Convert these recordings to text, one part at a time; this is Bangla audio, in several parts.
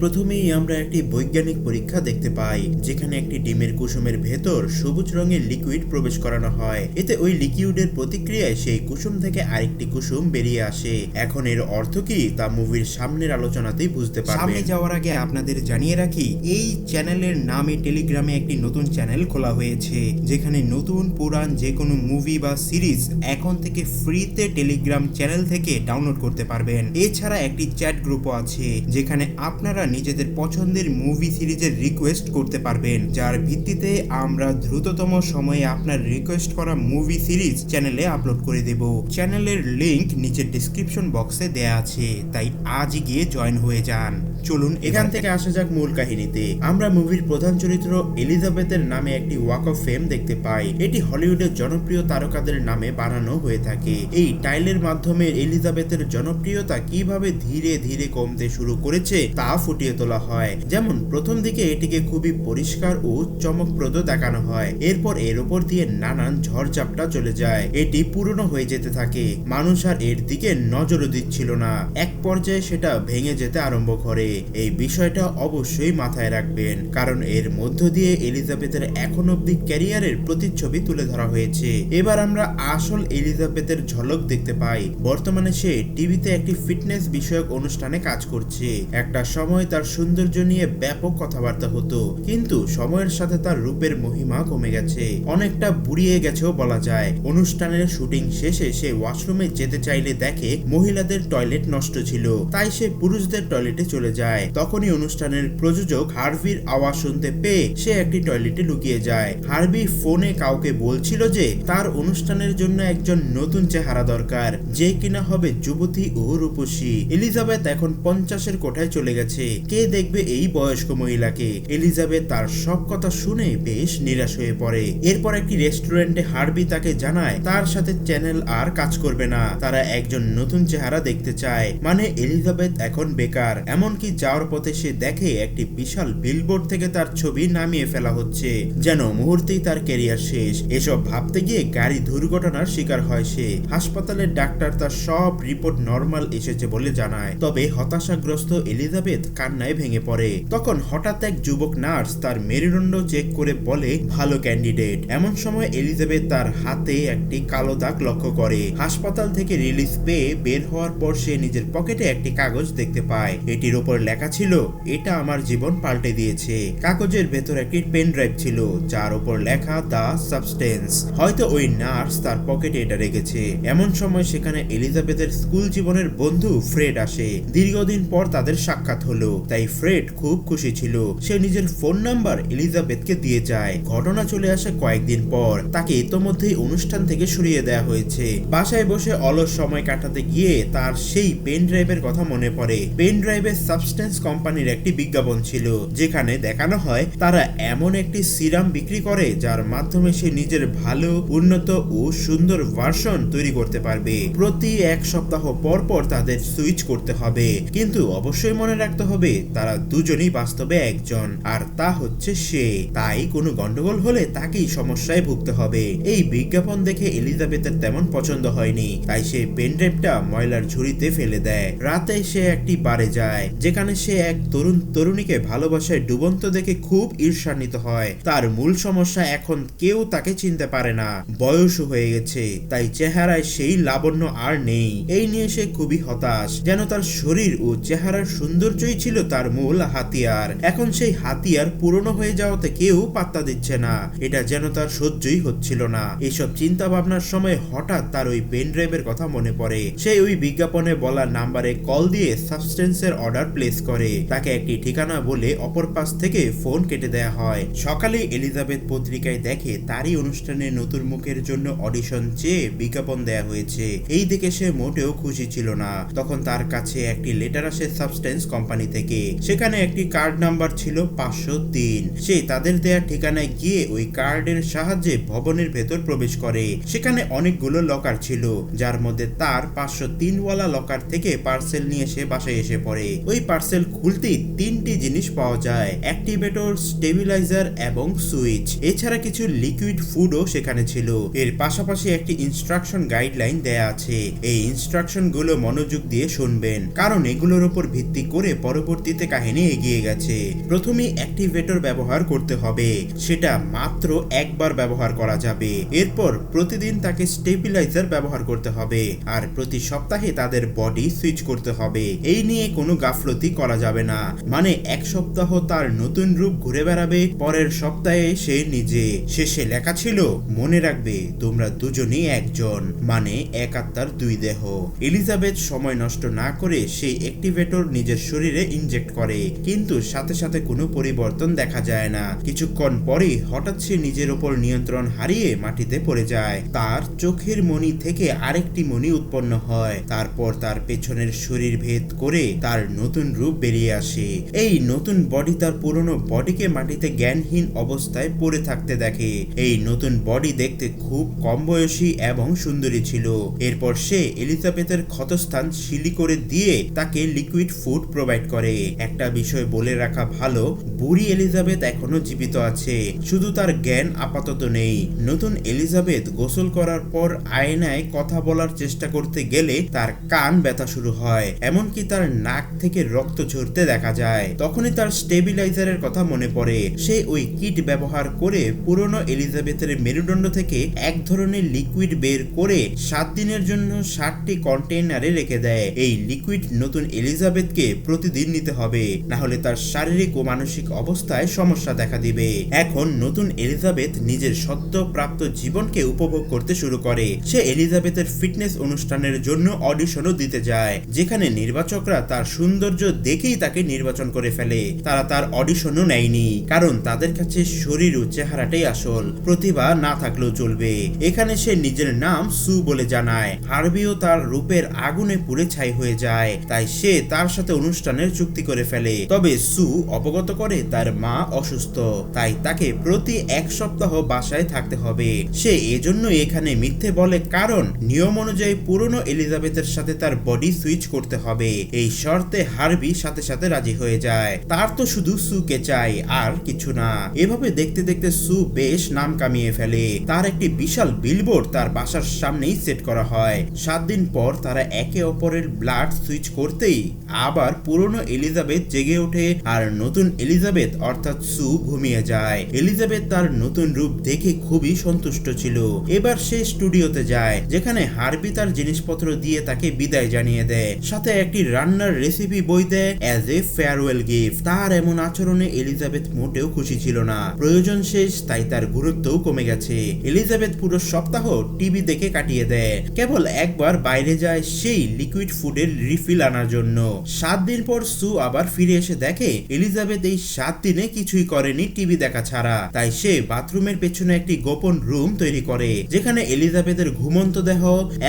প্রথমেই আমরা একটি বৈজ্ঞানিক পরীক্ষা দেখতে পাই, যেখানে একটি ডিমের কুসুমের ভেতর সবুজ রঙের লিকুইড প্রবেশ করানো হয়। এতে ওই লিকুইডের প্রতিক্রিয়ায় সেই কুসুম থেকে আরেকটি কুসুম বেরিয়ে আসে। এখন এর অর্থ কি তা মুভির সামনের আলোচনাতেই বুঝতে পারবে সামনে যাওয়ার আগে আপনাদের জানিয়ে রাখি, এই চ্যানেলের নামে টেলিগ্রামে একটি নতুন চ্যানেল খোলা হয়েছে, যেখানে নতুন পুরান যে কোনো মুভি বা সিরিজ এখন থেকে ফ্রিতে টেলিগ্রাম চ্যানেল থেকে ডাউনলোড করতে পারবেন। এছাড়া একটি চ্যাট গ্রুপও আছে, যেখানে আপনারা নিজেদের পছন্দের মুভি সিরিজের রিকোয়েস্ট করতে পারবেন। যার ভিত্তিতে আমরা দ্রুততম সময়ে আপনার রিকোয়েস্ট করা মুভি সিরিজ চ্যানেলে আপলোড করে দেব। চ্যানেলের লিংক নিচের ডিসক্রিপশন বক্সে দেয়া আছে। তাই আজই গিয়ে জয়েন হয়ে যান। চলুন এখান থেকে আসা যাক মূল কাহিনীতে। আমরা মুভির প্রধান চরিত্র এলিজাবেথের নামে একটি ওয়াক অফ ফেম দেখতে পাই। এটি হলিউডের জনপ্রিয় তারকাদের নামে বানানো হয়ে থাকে। এই টাইলের মাধ্যমে এলিজাবেথের জনপ্রিয়তা কীভাবে ধীরে ধীরে কমতে শুরু করেছে তা ফুটিয়ে তোলা হয়। যেমন প্রথম দিকে এটিকে খুবই পরিষ্কার ও চমকপ্রদ দেখানো হয়। এরপর এর উপর দিয়ে নানান ঝড়ঝাপটা চলে যায়। এটি পুরনো হয়ে যেতে থাকে। মানুষ আর এর দিকে নজরও দিচ্ছিল না। এক পর্যায়ে সেটা ভেঙে যেতে আরম্ভ করে। এই বিষয়টা অবশ্যই মাথায় রাখবেন, কারণ এর মধ্য দিয়ে এলিজাবেথের এখন অব্দি ক্যারিয়ারের প্রতিচ্ছবি তুলে ধরা হয়েছে। এবার আমরা আসল এলিজাবেথের ঝলক দেখতে পাই। বর্তমানে সে টিভিতে একটি ফিটনেস বিষয়ক অনুষ্ঠানে কাজ করছে। একটা সময় তার সৌন্দর্য নিয়ে ব্যাপক কথাবার্তা হতো, কিন্তু সময়ের সাথে তার রূপের মহিমা কমে গেছে। অনেকটা বুড়িয়ে গেছেও বলা যায়। অনুষ্ঠানের শুটিং শেষে সে ওয়াশরুমে যেতে চাইলে দেখে মহিলাদের টয়লেট নষ্ট ছিল, তাই সে পুরুষদের টয়লেটে চলে যায়। তখনই অনুষ্ঠানের প্রযোজক হার্ভির আওয়াজ শুনতে পেয়ে সে একটি টয়লেটে লুকিয়ে যায়। হার্ভি ফোনে কাউকে বলছিল যে তার অনুষ্ঠানের জন্য একজন নতুন চেহারা দরকার, যে কিনা হবে যুবতী ও রূপসী। এলিজাবেথ এখন পঞ্চাশের কোঠায় চলে গেছে। কে দেখবে এই বয়স্ক মহিলাকে? এলিজাবেথ তার সব কথা শুনে বেশ নিরাশ হয়ে পড়ে। এরপর একটি রেস্টুরেন্টে হার্বি তাকে জানায়, তার সাথে চ্যানেল আর কাজ করবে না। তারা একজন নতুন চেহারা দেখতে চায়। মানে এলিজাবেথ এখন বেকার। এমনকি যাওয়ার পথে সে দেখে একটি বিশাল বিলবোর্ড থেকে তার ছবি নামিয়ে ফেলা হচ্ছে। যেন মুহূর্তেই তার ক্যারিয়ার শেষ। এসব ভাবতে গিয়ে গাড়ি দুর্ঘটনার শিকার হয় সে। হাসপাতালের ডাক্তার তার সব রিপোর্ট নর্মাল এসেছে বলে জানায়। তবে হতাশাগ্রস্ত এলিজাবেথ কান্নায় ভেঙে পড়ে। তখন হঠাৎ এক যুবক নার্স তার মেরুদণ্ড চেক করে বলে, ভালো ক্যান্ডিডেট এমন সময় এলিজাবেথ তার হাতে একটি কালো দাগ লক্ষ্য করে। হাসপাতাল থেকে রিলিজ পেয়ে বের হওয়ার পর সে নিজের পকেটে একটি কাগজ দেখতে পায়। এটির ওপর লেখা ছিল, এটা আমার জীবন পাল্টে দিয়েছে। কাগজের ভেতর একটি পেন ড্রাইভ ছিল, যার ওপর লেখা দ্য সাবস্টেন্স হয়তো ওই নার্স তার পকেটে এটা রেখেছে। এমন সময় সেখানে এলিজাবেথের স্কুল জীবনের বন্ধু ফ্রেড আসে। দীর্ঘদিন পর তাদের সাক্ষাৎ হলো, তাই ফ্রেড খুব খুশি ছিল। সে নিজের ফোন নাম্বার এলিজাবেথকে দিয়ে যায়। ঘটনা চলে আসে কয়েকদিন পর। তাকে ইতোমধ্যেই অনুষ্ঠান থেকে সরিয়ে দেওয়া হয়েছে। বাসায় বসে অলস সময় কাটাতে গিয়ে তার সেই পেন ড্রাইভের কথা মনে পড়ে। পেন ড্রাইভের সাবস্টেন্স কোম্পানির একটি বিজ্ঞাপন ছিল, যেখানে দেখানো হয় তারা এমন একটি সিরাম বিক্রি করে যার মাধ্যমে সে নিজের ভালো, উন্নত ও সুন্দর ভার্সন তৈরি করতে পারবে। প্রতি এক সপ্তাহ পর পর তাদের সুইচ করতে হবে। কিন্তু অবশ্যই মনে রাখতে হবে, তারা দুজনই বাস্তবে একজন, আর তা হচ্ছে সে। তাই কোনো গন্ডগোল হলে তাকেই সমস্যায় ভুগতে হবে। এই বিজ্ঞাপন দেখে এলিজাবেথের তেমন পছন্দ হয়নি, তাই সে পেনড্রাইভটা ময়লার ঝুড়িতে ফেলে দেয়। রাতে সে একটি বারে যায় যেখানে সে এক তরুণ, তরুণীকে ভালোবাসায় ডুবন্ত দেখে খুব ঈর্ষান্বিত হয়। তার মূল সমস্যা এখন কেউ তাকে চিনতে পারে না। বয়স হয়ে গেছে, তাই চেহারায় সেই লাবণ্য আর নেই। এই নিয়ে সে খুবই হতাশ, যেন তার শরীর ও চেহারার সৌন্দর্যই ছিল তার মূল হাতিয়ার। এখন সেই হাতিয়ার পুরনো হয়ে যাওয়াতে কেউ পাত্তা দিচ্ছে না। এটা যেন তার সহ্যই হচ্ছিল না। এসব চিন্তা ভাবনার সময় হঠাৎ তার ওই পেন ড্রাইভের কথা মনে পড়ে। সে ওই বিজ্ঞাপনে বলা নাম্বারে কল দিয়ে সাবস্টেন্সের অর্ডার প্লেস করে। তাকে একটি ঠিকানা বলে অপর পাশ থেকে ফোন কেটে দেয়া হয়। সকালে এলিজাবেথ পত্রিকায় দেখে তারই অনুষ্ঠানে নতুন মুখের জন্য অডিশন চেয়ে বিজ্ঞাপন দেয়া হয়েছে। এই দেখে সে মোটেও খুশি ছিল না। তখন তার কাছে একটি লেটার আসে সাবস্টেন্স কোম্পানি থেকে। সেখানে একটি কার্ড নাম্বার ছিল পাঁচশো তিন। সে তাদের দেয়া ঠিকানায় গিয়ে ওই কার্ডের সাহায্যে ভবনের ভেতর প্রবেশ করে। সেখানে অনেকগুলো লকার ছিল, যার মধ্যে তার পাঁচশো তিন ওয়ালা লকার থেকে পার্সেল নিয়ে সে বাসায় এসে পড়ে। ওই পার্সেল খুলতেই তিনটি জিনিস পাওয়া যায় অ্যাক্টিভেটর স্টেবিলাইজার এবং সুইচ এছাড়া কিছু লিকুইড ফুডও সেখানে ছিল। এর পাশাপাশি একটি ইনস্ট্রাকশন গাইডলাইন দেয়া আছে। এই ইনস্ট্রাকশনগুলো মনোযোগ দিয়ে শুনবেন, কারণ এগুলোর উপর ভিত্তি করে পরবর্তীতে কাহিনী এগিয়ে গেছে। প্রথমে অ্যাক্টিভেটর ব্যবহার করতে হবে, সেটা মাত্র একবার ব্যবহার করা যাবে। এরপর প্রতিদিন তাকে স্টেবিলাইজার ব্যবহার করতে হবে, আর প্রতি সপ্তাহে তাদের বডি সুইচ করতে হবে। এই নিয়ে কোনো গাফলতি করা যাবে না। মানে এক সপ্তাহ তার নতুন রূপ ঘুরে বেড়াবে, পরের সপ্তাহে সে নিজে। শেষে লেখা ছিল, মনে রাখবে, তোমরা দুজনেই একজন। মানে এক আত্মার দুই দেহ। এলিজাবেথ সময় নষ্ট না করে সেই অ্যাক্টিভেটর নিজের শরীরে ইনজেক্ট করে। কিন্তু সাথে সাথে কোনো পরিবর্তন দেখা যায় না। কিছুক্ষণ পরেই হঠাৎ সে নিজের ওপর নিয়ন্ত্রণ হারিয়ে মাটিতে পড়ে যায়। তার চোখের মণি থেকে আরেকটি মণি উৎপন্ন হয়। তারপর তার পেছনের শরীর ভেদ করে তার নতুন রূপ বেরিয়ে আসে। এই নতুন বডি তার পুরনো বডিকে মাটিতে জ্ঞানহীন অবস্থায় পড়ে থাকতে দেখে। এই নতুন বডি দেখতে খুব কম বয়সী এবং সুন্দরী ছিল। এরপর সে এলিজাবেথের ক্ষতস্থান শিলি করে দিয়ে তাকে লিকুইড ফুড প্রোভাইড করে। একটা বিষয় বলে রাখা ভালো, বুড়ি এলিজাবেথ এখনও জীবিত আছে। শুধু তার জ্ঞান আপাতত নেই। নতুন এলিজাবেথ গোসল করার পর আয়নায় কথা বলার চেষ্টা করতে গেলে তার কান ব্যথা শুরু হয়। এমনকি তার নাক থেকে রক্ত ঝরতে দেখা যায়। তখনই তার স্টেবিলাইজারের কথা মনে পড়ে। সে ওই কিট ব্যবহার করে পুরনো এলিজাবেথের মেরুদণ্ড থেকে এক ধরনের লিকুইড বের করে সাত দিনের জন্য ষাটটি কন্টেইনারে রেখে দেয়। এই লিকুইড নতুন এলিজাবেথকে প্রতিদিন নিতে হবে। না হলে তার শারীরিক ও মানসিক অবস্থায় সমস্যা দেখা দিবে। এখন নতুন এলিজাবেথ নিজের সদ্য প্রাপ্ত জীবনকে উপভোগ করতে শুরু করে। সে এলিজাবেথের ফিটনেস অনুষ্ঠানের জন্য অডিশনও দিতে যায়। যেখানে নির্বাচকরা তার সৌন্দর্য দেখেই তাকে নির্বাচন করে ফেলে। তারা তার অডিশনও নেয়নি, কারণ তাদের কাছে শরীর ও চেহারাটাই আসল। প্রতিভা না থাকলেও চলবে। এখানে সে নিজের নাম সু বলে জানায়। হার্বিও তার রূপের আগুনে পুড়ে ছাই হয়ে যায়। তাই সে তার সাথে অনুষ্ঠানের চুক্তি করে ফেলে। তবে সু অবগত করে তার মা অসুস্থ। তাই তাকে প্রতি এক সপ্তাহ বাসায় থাকতে হবে। সে এজন্য এখানে মিথ্যে বলে কারণ নিয়ম অনুযায়ী পুরনো এলিজাবেথের সাথে তার বডি সুইচ করতে হবে। এই শর্তে হার্বি সাথে সাথে রাজি হয়ে যায়। তার তো শুধু সুকে চাই, আর কিছু না। এভাবে দেখতে দেখতে সু বেশ নাম কামিয়ে ফেলে। তার একটি বিশাল বিলবোর্ড তার বাসার সামনেই সেট করা হয়। সাত দিন পর তারা একে অপরের ব্লাড সুইচ করতেই আবার পুরনো এলিজাবেথ জেগে ওঠে, আর নতুন এলিজাবেথ অর্থাৎ সু ঘুমিয়ে যায়। এলিজাবেথ তার নতুন রূপ দেখে খুবই সন্তুষ্ট ছিল। এবার সে স্টুডিওতে যায়, যেখানে হার্বি তার জিনিসপত্র দিয়ে তাকে বিদায় জানিয়ে দেয়। সাথে একটি রান্নার রেসিপি বই দেয় অ্যাজ এ ফেয়ারওয়েল গিফট তার এমন আচরণে এলিজাবেথ মোটেও খুশি ছিল না। প্রয়োজন শেষ, তাই তার গুরুত্বও কমে গেছে। এলিজাবেথ পুরো সপ্তাহ টিভি দেখে কাটিয়ে দেয়। কেবল একবার বাইরে যায় সেই লিকুইড ফুডের রিফিল আনার জন্য। সাত দিন পর সু আবার ফিরে এসে দেখে এলিজাবেথ এই সাত দিনে কিছুই করেনি টিভি দেখা ছাড়া। তাই সে বাথরুমের পেছনে একটি গোপন রুম তৈরি করে, যেখানে এলিজাবেথের ঘুমন্ত দেহ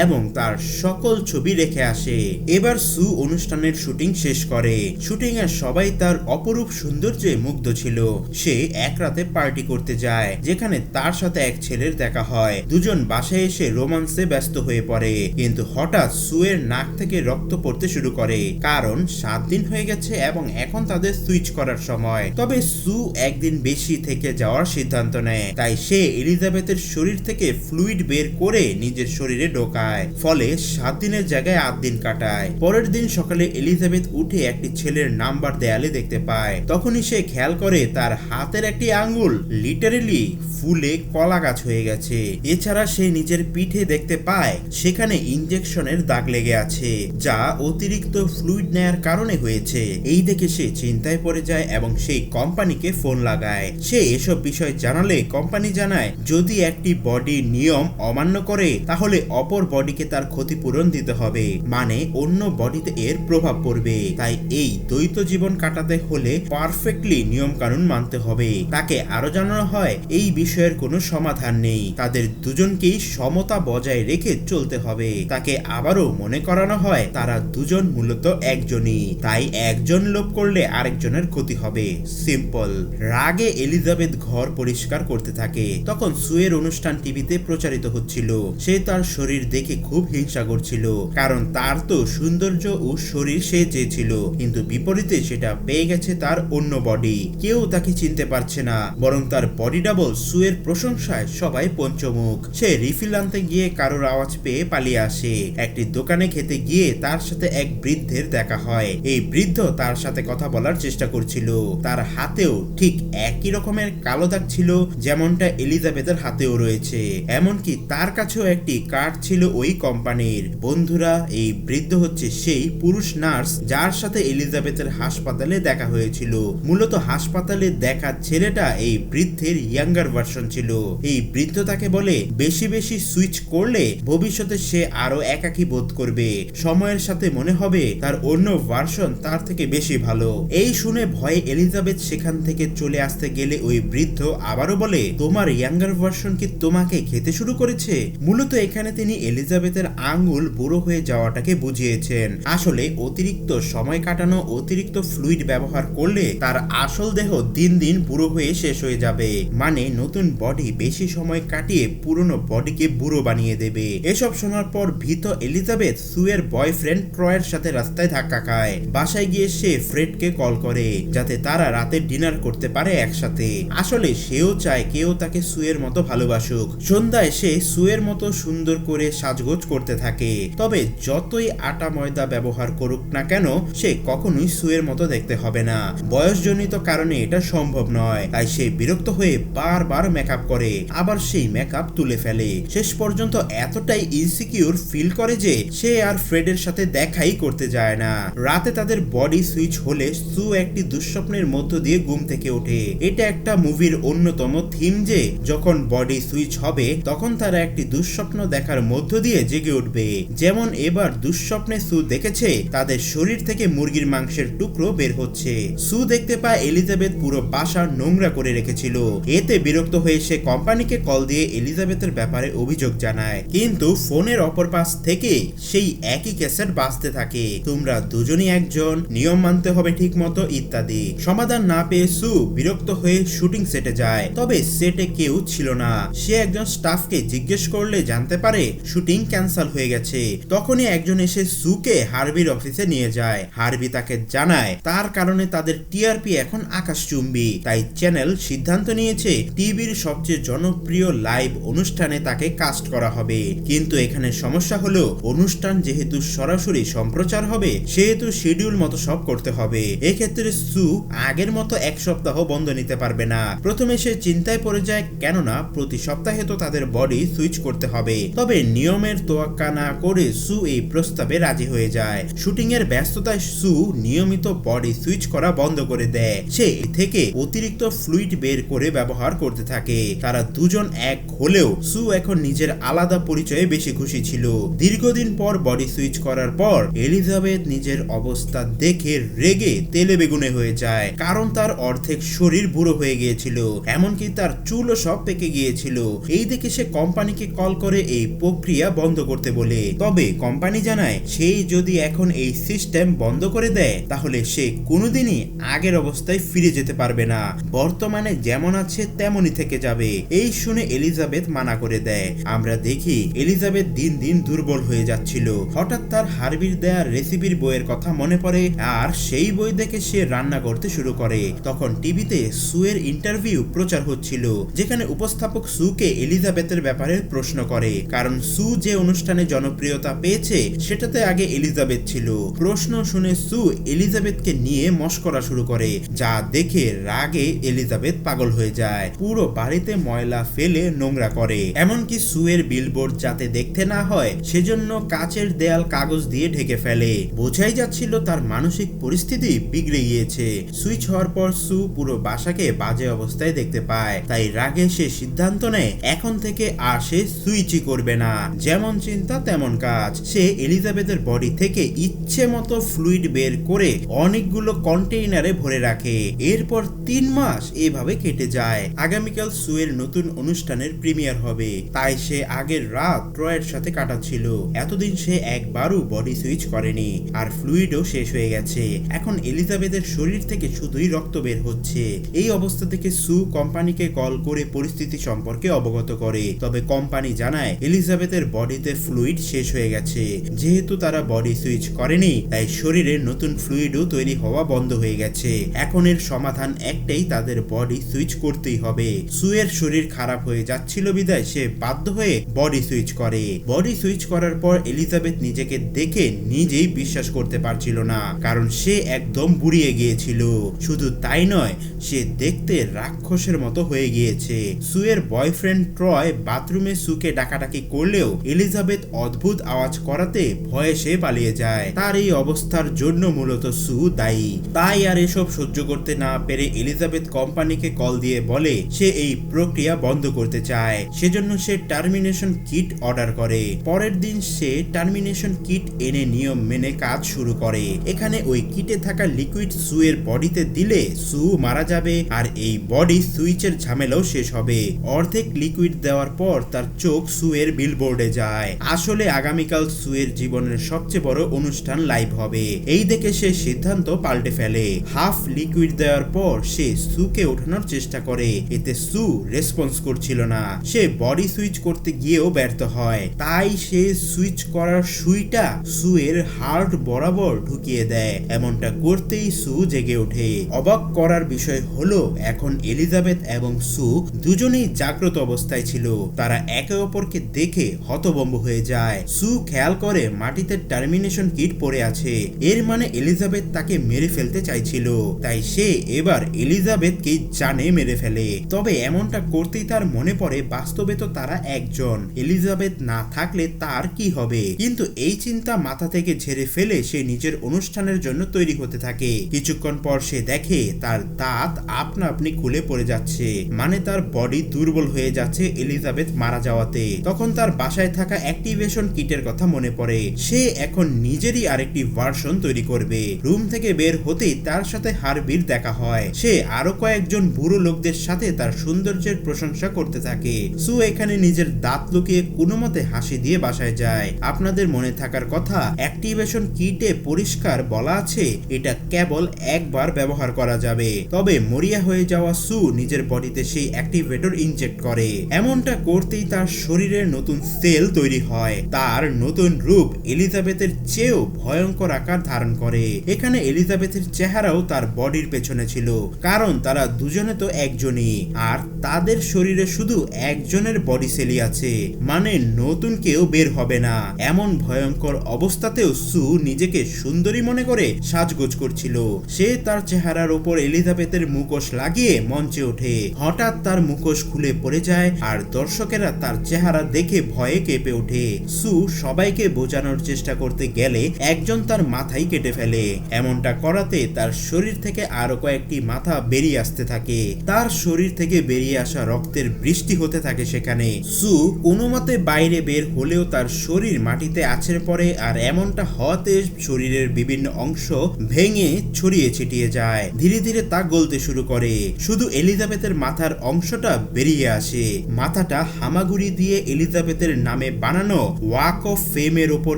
এবং তার সকল ছবি রেখে আসে। এবার সু অনুষ্ঠানের শুটিং শেষ করে। শুটিং এর সবাই তার অপরূপ সৌন্দর্যে মুগ্ধ ছিল। সে এক রাতে পার্টি করতে যায়, যেখানে তার সাথে এক ছেলের দেখা হয়। দুজন বাসায় এসে রোমান্সে ব্যস্ত হয়ে পড়ে, কিন্তু হঠাৎ সুয়ের নাক থেকে রক্ত পড়তে শুরু করে। কারণ সাত দিন হয়ে গেছে এবং এখন তাদের সুইচ করার সময়। তবে সু একদিন বেশি থেকে যাওয়ার সিদ্ধান্ত নেয়। তাই সে এলিজাবেথের শরীর থেকে ফ্লুইড বের করে নিজের শরীরে ঢোকায়। ফলে সাত দিনের জায়গায় আট দিন কাটায়। পরের দিন সকালে এলিজাবেথ উঠে একটি ছেলের নাম্বার দেয়ালে দেখতে পায়। তখনই সে খেয়াল করে তার হাতের একটি আঙ্গুল লিটারেলি ফুলে কলা গাছ হয়ে গেছে। এছাড়া সে নিজের পিঠে দেখতে পায়, সেখানে ইনজেকশনের দাগ লেগে আছে, যা অতিরিক্ত ফ্লুইড নেয়ার কারণে হয়েছে। এই দেখে সে চিন্তায় পড়ে যায় এবং সেই কোম্পানিকে ফোন লাগায়। সে এসব বিষয় জানালে কোম্পানি জানায়, যদি একটি বডি নিয়ম অমান্য করে, তাহলে অপর বডিকে তার ক্ষতিপূরণ দিতে হবে। মানে অন্য বডিতে এর প্রভাব পড়বে। তাই এই দ্বৈত জীবন কাটাতে হলে পারফেক্টলি নিয়ম কানুন মানতে হবে। তাকে আরও জানানো হয়, এই বিষয়ের কোনো সমাধান নেই। তাদের দুজনকেই সমতা বজায় রেখে চলতে হবে। তাকে আবারও মনে করানো হয়, তারা দুজন মূলত একজনই। তাই একজন লোভ করলে আরেকজনের ক্ষতি হবে। সিম্পল। রাগে এলিজাবেথ ঘর পরিষ্কার করতে থাকে। তখন সুয়ের অনুষ্ঠান টিভিতে প্রচারিত হচ্ছিল। সে তার শরীর দেখে খুব হিংসা করছিল। কারণ তার তো সৌন্দর্য ও শরীর সে চেয়েছিল কিন্তু বিপরীতে সেটা পেয়ে গেছে তার অন্য বডি কেউ তাকে চিনতে পারছে না, বরং তার বডি ডাবল সুয়ের প্রশংসায় সবাই পঞ্চমুখ। সে রিফিল আনতে গিয়ে কারোর আওয়াজ পেয়ে পালিয়ে আসে। একটি দোকানে খেতে গিয়ে তার সাথে এক বৃদ্ধের দেখা হয়। এই বৃদ্ধ তার সাথে কথা বলার চেষ্টা করছিল। তার হাতেও ঠিক একই রকমের কালো দাগ ছিল যেমনটা এলিজাবেথের হাতেও রয়েছে। এমনকি তার কাছেও একটি কার্ড ছিল ওই কোম্পানির বন্ধুরা, এই বৃদ্ধ হচ্ছে সেই পুরুষ নার্স যার সাথে এলিজাবেথের হাসপাতালে দেখা হয়েছিল। মূলত হাসপাতালে দেখা ছেলেটা এই বৃদ্ধের ইয়াঙ্গার ভার্সন ছিল। এই বৃদ্ধ তাকে বলে, বেশি বেশি সুইচ করলে ভবিষ্যতে সে আরও একাকী বোধ করবে। সময়ের সাথে মনে হবে তার অন্য ভার্সন তার থেকে বেশি ভালো। এই শুনে ভয়ে এলিজাবেথ সেখান থেকে চলে আসতে গেলে ওই বৃদ্ধ আবারও বলে, তোমার ইয়াঙ্গার ভার্সন কি তোমাকে খেতে শুরু করেছে? মূলত এখানে তিনি এলিজাবেথের আঙ্গুল বুড়ো হয়ে যাওয়াটাকে বুঝিয়েছেন। আসলে অতিরিক্ত সময় কাটানো অতিরিক্ত ফ্লুইড ব্যবহার করলে তার আসল দেহ দিন দিন বুড়ো হয়ে শেষ হয়ে যাবে। মানে নতুন বডি বেশি সময় কাটিয়ে পুরনো বডিকে বুড়ো বানিয়ে দেবে। এসব শোনার পর ভীত এলিজাবেথ সুয়ের বয়ফ্রেন্ড ট্রয়ের সাথে রাস্তায় ধাক্কা খায়। বাসায় গিয়ে সে ফ্রেডকে কল করে, যাতে তারা রাতে ডিনার করতে পারে একসাথে। আসলে সেও চায় কেউ তাকে সুয়ের মতো ভালোবাসুক। সন্ধ্যায় সে সুয়ের মতো সুন্দর করে সাজগোজ করতে থাকে। তবে যতই আটা ময়দা ব্যবহার করুক না কেন সে কখনোই সুয়ের মতো দেখতে হবে না। বয়সজনিত কারণে এটা সম্ভব নয়। তাই সে বিরক্ত হয়ে বারবার মেকআপ করে, আবার সেই মেকআপ তুলে ফেলে। শেষ পর্যন্ত এতটাই ইনসিকিউর ফিল করে যে সে আর ফ্রেডের সাথে দেখাই করতে যায় না। রাতে তাদের বডি সুইচ হলে সু একটি দুঃস্বপ্নের মধ্য দিয়ে ঘুম থেকে ওঠে। এটা একটা মুভির অন্যতম থিম যে, যখন বডি সুইচ হবে, তখন তারা একটি দুঃস্বপ্ন দেখার মধ্য দিয়ে জেগে উঠবে। যেমন এবার দুঃস্বপ্নে সু দেখেছে, তাদের শরীর থেকে মুরগির মাংসের টুকরো বের হচ্ছে। সু দেখতে পায় এলিজাবেথ পুরো বাসা নোংরা করে রেখেছিল। এতে বিরক্ত হয়ে সে কোম্পানিকে কল দিয়ে এলিজাবেথের ব্যাপারে অভিযোগ জানায়। কিন্তু ফোনের অপর পাশ থেকে সেই একই ক্যাসেট বাঁচতে থাকে। তোমরা দুজনই একজন, নিয়ম মানতে হবে ঠিক মতো ইত্যাদি। সমাধান না পেয়ে সু বিরক্ত হয়ে শুটিং সেটে যায়। তবে সেটে কেউ ছিল না। সে একজন স্টাফকে জিজ্ঞেস করলে জানতে পারে শুটিং ক্যান্সেল হয়ে গেছে। তখনই একজন এসে সুকে হারবির অফিসে নিয়ে যায়। হারবি তাকে জানায়। তার কারণে তাদের টিআরপি এখন আকাশচুম্বী। তাই চ্যানেল সিদ্ধান্ত নিয়েছে, টিভির সবচেয়ে জনপ্রিয় লাইভ অনুষ্ঠানে তাকে কাস্ট করা হবে। কিন্তু এখানে সমস্যা হলো, অনুষ্ঠান যেহেতু সরাসরি সম্প্রচার হবে, সেহেতু শিডিউল মতো সব করতে হবে। এক্ষেত্রে সু আগের মতো এক সপ্তাহ বন্ধ নিতে পারবে না। প্রথমে সে চিন্তায় পড়ে যায়, কেননা প্রতি সপ্তাহে তো তাদের বডি সুইচ করতে হবে। তবে নিয়মের তোয়াক্কা না করে সু এই প্রস্তাবে রাজি হয়ে যায়। শুটিং এর ব্যস্ততায় সু নিয়মিত বডি সুইচ করা বন্ধ করে দেয়। সে থেকে অতিরিক্ত ফ্লুইড বের করে ব্যবহার করতে থাকে। তারা দুজন এক হলেও সু এখন নিজের আলাদা পরিচয়ে বেশি খুশি ছিল। দীর্ঘদিন পর বডি সুইচ করার পর এলিজাবেথ নিজের অবস্থা দেখে রেগে তেলে বেগুনে হয়ে যায়। কারণ তার অর্ধেক শরীর বুড়ো হয়ে গিয়েছিল, এমনকি তার চুলও সব পেকে গিয়েছিল। এই দেখে সে কোম্পানিকে কল করে এই প্রক্রিয়া বন্ধ করতে বলে। তবে কোম্পানি জানায়, সেই যদি এখন এই সিস্টেম বন্ধ করে দেয়, তাহলে সে কোনোদিনই আগের অবস্থায় ফিরে যেতে পারবে না। বর্তমানে যেমন আছে তেমনই থেকে যাবে। এই শুনে এলিজাবেথ মানা করে দেয়। আমরা দেখি এলিজাবেথ দিন দিন দুর্বল হয়ে যাচ্ছিল। হঠাৎ তার হারবির দেয়া রেসিপির বইয়ের কথা মনে পড়ে আর সেই বই দেখে সে রান্না করতে শুরু করে। তখন টিভিতে সুয়ের ইন্টারভিউ প্রচার হচ্ছিল, যেখানে উপস্থাপক সুকে এলিজাবেথের ব্যাপারে প্রশ্ন করে। কারণ সু যে অনুষ্ঠানে জনপ্রিয়তা পেয়েছে, সেটাতে আগে এলিজাবেথ ছিল। প্রশ্ন শুনে সু এলিজাবেথকে নিয়ে মস্করা শুরু করে, যা দেখে রাগে এলিজাবেথ পাগল হয়ে যায়। পুরো বাড়িতে ময়লা ফেলে নোংরা করে। এমনকি সুয়ের বিলবোর্ড যাতে দেখতে না হয়, সেজন্য কাচের দেয়াল কাগজ দিয়ে ঢেকে ফেলে। বোঝাই যাচ্ছিল তার মানসিক পরিস্থিতি বিগড়ে গিয়েছে। সুইচ হওয়ার পর সু পুরো বাসাকে বাজে অবস্থায় দেখতে পায়। তাই রাগে সে সিদ্ধান্ত নেয়, এখন থেকে আর সে সুইচই করবে না। যেমন চিন্তা, তেমন কাজ। সে এলিজাবেথের বডি থেকে ইচ্ছে মতো ফ্লুইড বের করে অনেকগুলো কন্টেইনারে ভরে রাখে। এরপর তিন মাস এভাবে কেটে যায়। আগামীকাল সুয়ের নতুন অনুষ্ঠানের প্রিমিয়ার হবে। তাই সে আগের রাত ট্রয়ের সাথে কাটাচ্ছিল। এতদিন সে একবারও বডি সুইচ করেনি আর ফ্লুইডও শেষ হয়ে গেছে। এখন এলিজাবেথের শরীর থেকে শুধুই রক্ত বের হচ্ছে। এই অবস্থা থেকে সু কোম্পানিকে কল করে পরিস্থিতি সম্পর্কে অবগত করে। তবে কোম্পানি জানায়, এলিজাবেথের বডিতে ফ্লুইড শেষ হয়ে গেছে। যেহেতু তারা বডি সুইচ করেনি, তাই শরীরে নতুন ফ্লুইডও তৈরি হওয়া বন্ধ হয়ে গেছে। এখন এর সমাধান একটাই তাদের বডি সুইচ করতেই হবে। সুয়ের শরীর খারাপ হয়ে যাচ্ছিল বিদায়, সে বাধ্য হয়ে বডি সুইচ করে। বডি সুইচ করার পর এলিজাবেথ নিজেকে দেখে নিজেই বিশ্বাস করতে পারছিল না, কারণ সে একদম বুড়িয়ে গিয়েছিল। শুধু তাই নয়, সে দেখতে রাক্ষসের মতো হয়ে গিয়েছে। সুয়ের বয়ফ্রেন্ড ট্রয় বাথরুমে সুকে ডাকাডাকি করলেও এলিজাবেথ অদ্ভুত আওয়াজ করাতে ভয়ে সে পালিয়ে যায়। তার এই অবস্থার জন্য মূলত সু দায়ী তাই আর এসব সহ্য করতে না পেরে এলিজাবেথ কোম্পানিকে কল দিয়ে বলে, সে এই প্রক্রিয়া বন্ধ করতে চায়। সেজন্য সে টার্মিনেশন কিট অর্ডার করে। পরের দিন সে টার্মিনেশন কিট এনে নিয়ম মেনে কাজ শুরু করে। এখানে ওই কিটে থাকা লিকুইড সুয়ের বডিতে দিলে সু মারা যাবে আর এই বডি সুইচের ঝামেলাও শেষ হবে। অর্ধেক লিকুইড দেওয়ার পর তার চোখ সুয়ের বিলবোর্ডে যায়। আসলে আগামীকাল সুয়ের জীবনের সবচেয়ে বড় অনুষ্ঠান লাইভ হবে। এই দেখে সে সিদ্ধান্ত পাল্টে ফেলে। হাফ লিকুইড দেওয়ার পর সে সুকে ওঠানোর চেষ্টা করে। এতে সু রেসপন্স করছিল না। সে বডি সুইচ করতে গিয়েও ব্যর্থ হয়। তাই সে সুইচ করার সুইটা সুয়ের হার্ট বরাবর ঢুকিয়ে দেয়। এমনটা করতেই সু জেগে ওঠে। অবাক করার বিষয় হলো, এখন এলিজাবেথ এবং সু দুজনেই জাগ্রত অবস্থায় ছিল। তারা একে অপরকে দেখে হতবম্ব হয়ে যায়। সু খেয়াল করে মাটিতে টার্মিনেশন কিট পড়ে আছে। এর মানে এলিজাবেথ তাকে মেরে ফেলতে চাইছিল। তাই সে এবার এলিজাবেথকে জানে মেরে ফেলে। তবে এমনটা করতেই তার মনে পড়ে, বাস্তবে তো তারা একজন। এলিজাবেথ না থাকলে তার কি হবে? কিন্তু এই চিন্তা মাথা থেকে ঝেড়ে ফেলে সে নিজের অনুষ্ঠানের জন্য তৈরি হতে থাকে। কিছুক্ষণ পর সে দেখে তার দাঁত আপনা আপনি খুলে পড়ে যাচ্ছে। মানে তার বডি দুর্বল হয়ে যাচ্ছে এলিজাবেথ মারা যাওয়াতে। তখন তার বাসায় থাকা অ্যাক্টিভেশন কিটের কথা মনে পড়ে। সে এখন নিজেরই আরেকটি ভার্সন তৈরি করবে। রুম থেকে বের হতেই তার সাথে হারবির দেখা হয়। সে আরও কয়েকজন বুড়ো লোকদের সাথে তার সৌন্দর্যের প্রশংসা করতে থাকে। সু এখানে নিজের দাঁত লুকিয়ে কোনো মতে হাসি দিয়ে বাসায় যায়। আপনাদের মনে থাকার কথা, অ্যাক্টিভেশন কিটে পরিষ্কার বলা আছে, এটা কেবল একবার ব্যবহার করা যাবে। তবে মরিয়া হয়ে যাওয়া সু নিজের বডিতে সেই অ্যাক্টিভেটর ইনজেক্ট করে। এমনটা করতেই তার শরীরের নতুন সেল তৈরি হয়। তার নতুন রূপ এলিজাবেথের চেয়েও ভয়ঙ্কর আকার ধারণ করে। এখানে এলিজাবেথের চেহারাও তার বডির পেছনে ছিল, কারণ তারা দুজনে তো একজনই, আর তাদের শরীরে শুধু একজনের বডি সেলই আছে মানে নতুন কেউ বের হবে না। এমন ভয়ঙ্কর অবস্থাতেও সু নিজেকে সুন্দরী মনে করে সাজগোজ করছিল। সে তার চেহারার ওপর এলিজাবেথের মুখোশ লাগিয়ে মঞ্চে ওঠে। হঠাৎ তার মুখোশ খুলে পড়ে যায়, আর দর্শকেরা তার চেহারা দেখে ভয়ে কেঁপে ওঠে। সু সবাইকে বোঝানোর চেষ্টা করতে গেলে একজন তার মাথাই কেটে ফেলে। এমনটা করাতে তার শরীর থেকে আরও কয়েকটি মাথা বেরিয়ে আসতে থাকে। তার শরীর থেকে বেরিয়ে আসা রক্তের বৃষ্টি হতে থাকে সেখানে। সু কোনো মতে বাইরে বের হলেও তার শরীর মাটিতে আছড়ে পড়ে আর এমনটা হওয়াতে শরীরের বিভিন্ন অংশ ভেঙে ছড়িয়ে ছিটিয়ে যায়। ধীরে ধীরে তা গলতে শুরু করে। শুধু এলিজাবেথের মাথার অংশটা বেরিয়ে আসে। মাথাটা হামাগুড়ি দিয়ে এলিজাবেথের নামে বানানো ওয়াক অফ ফেমের ওপর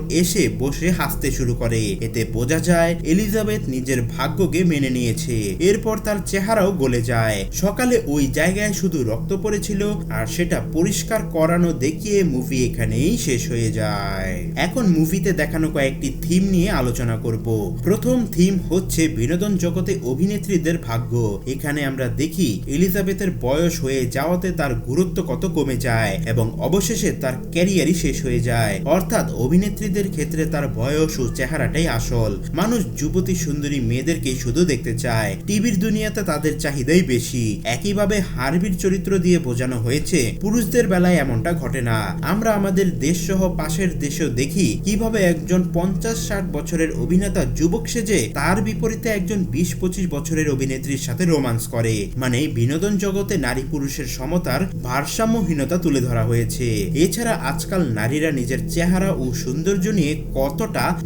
এসে বসে হাসতে শুরু করে। এতে বোঝা যায়, এলিজাবেথ নিজের ভাগ্যকে মেনে নিয়েছে। এরপর তার চেহারাও গলে যায়। সকালে ওই জায়গায় শুধু রক্ত পড়েছিল, আর সেটা পরিষ্কার করানো দেখিয়ে মুভি এখানেই শেষ হয়ে যায়। এখন মুভিতে দেখানো কয়েকটি থিম নিয়ে আলোচনা করব। প্রথম থিম হচ্ছে বিনোদন জগতে অভিনেত্রীদের ভাগ্য। এখানে আমরা দেখি, এলিজাবেথের বয়স হয়ে যাওয়াতে তার গুরুত্ব কত কমে যায়, এবং অবশেষে তার ক্যারিয়ারই শেষ হয়ে যায়। অর্থাৎ অভিনেত্রীদের ক্ষেত্রে তার বয়স ও চেহারাটাই আসল। মানুষ যুবতী সুন্দরী মেয়েদেরকে শুধু দেখতে চায়। টিভির দুনিয়াতে তাদের চাহিদাই বেশি। একইভাবে হারবির চরিত্র দিয়ে বোঝানো হয়েছে, পুরুষদের বেলায় এমনটা ঘটে না। আমরা আমাদের দেশ সহ পাশের দেশেও দেখি কীভাবে একজন পঞ্চাশ ষাট বছরের অভিনেতা যুবক সেজে তার বিপরীতে একজন বিশ পঁচিশ বছরের অভিনেত্রীর সাথে রোমান্স করে। মানে বিনোদন জগতে নারী পুরুষের সমতার ভারসাম্যহীনতা তুলে ধরা হয়েছে। এছাড়া আজকাল নারীরা নিজের চেহারা ও সৌন্দর্য নিয়ে কতটা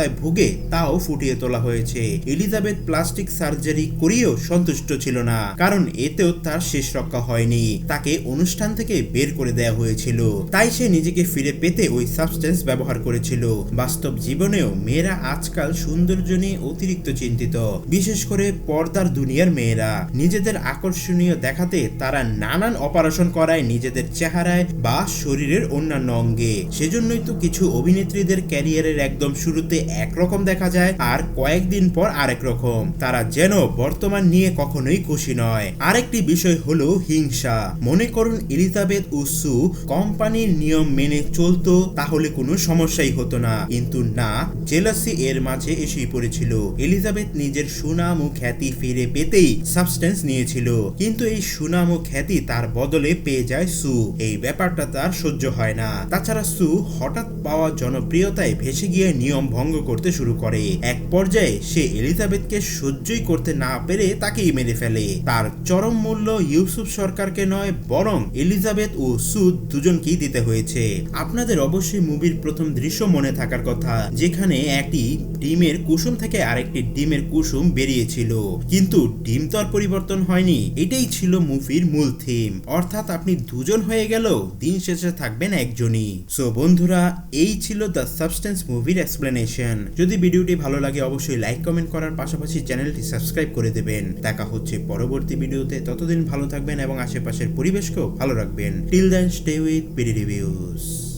নিরাপত্তাহীনতায় ভুগে তাও ফুটিয়ে তোলা হয়েছে। এলিজাবেথ প্লাস্টিক সার্জারি করিয়েও সন্তুষ্ট ছিল না, কারণ এতেও তার শেষ রক্ষা হয়নি। তাকে অনুষ্ঠান থেকে বের করে দেওয়া হয়েছিল। তাই সে নিজেকে ফিরে পেতে ওই সাবস্টেন্স ব্যবহার করেছিল। বাস্তব জীবনেও মেয়েরা আজকাল সৌন্দর্য নিয়ে অতিরিক্ত চিন্তিত। বিশেষ করে পর্দার দুনিয়ার মেয়েরা। নিজেদের আকর্ষণীয় দেখাতে তারা নানান অপারেশন করায় নিজেদের চেহারায় বা শরীরের অন্যান্য অঙ্গে। সেজন্যই তো কিছু অভিনেত্রীদের ক্যারিয়ারের একদম শুরুতে একরকম দেখা যায় আর কয়েকদিন পর আরেক রকম। তারা যেন বর্তমান নিয়ে কখনোই খুশি নয়। আরেকটি বিষয় হলো হিংসা। মনে করুন এলিজাবেথ ও সু কোম্পানির নিয়ম মেনে চলতো, তাহলে কোনো সমস্যাই হতো না। কিন্তু না, জেলাসি এর মাঝে এসেই পড়েছিল। এলিজাবেথ নিজের সুনাম ও খ্যাতি ফিরে পেতেই সাবস্টেন্স নিয়েছিল। কিন্তু এই সুনাম ও খ্যাতি তার বদলে পেয়ে যায় সু। এই ব্যাপারটা তার সহ্য হয় না। তাছাড়া সু হঠাৎ পাওয়া জনপ্রিয়তায় ভেসে গিয়ে নিয়ম ভঙ্গ করতে শুরু করে। এক পর্যায়ে সে এলিজাবেথকে সহ্যই করতে না পেরে তাকেই মেরে ফেলে। তার চরম মূল্য ইউসুফ সরকারকে নয়, বরং এলিজাবেথ ও সুদ দুজনকেই দিতে হয়েছে। আপনাদের অবশ্যই মুভির প্রথম দৃশ্য মনে থাকার কথা, যেখানে একটি ডিমের কুসুম থেকে আরেকটি ডিমের কুসুম বেরিয়েছিল। কিন্তু ডিম তো আর পরিবর্তন হয়নি, এটাই ছিল মুভির মূল থিম। অর্থাৎ আপনি দুজন হয়ে গেলেও দিন শেষে থাকবেন একজনই। সো বন্ধুরা, এই ছিল দ্য সাবস্টেন্স মুভির এক্সপ্লেনেশন। যদি ভিডিওটি ভালো লাগে, অবশ্যই লাইক কমেন্ট করার পাশাপাশি চ্যানেলটি সাবস্ক্রাইব করে দেবেন। দেখা হচ্ছে পরবর্তী ভিডিওতে। ততদিন ভালো থাকবেন এবং আশেপাশের পরিবেশকেও ভালো রাখবেন। Till then stay with PD reviews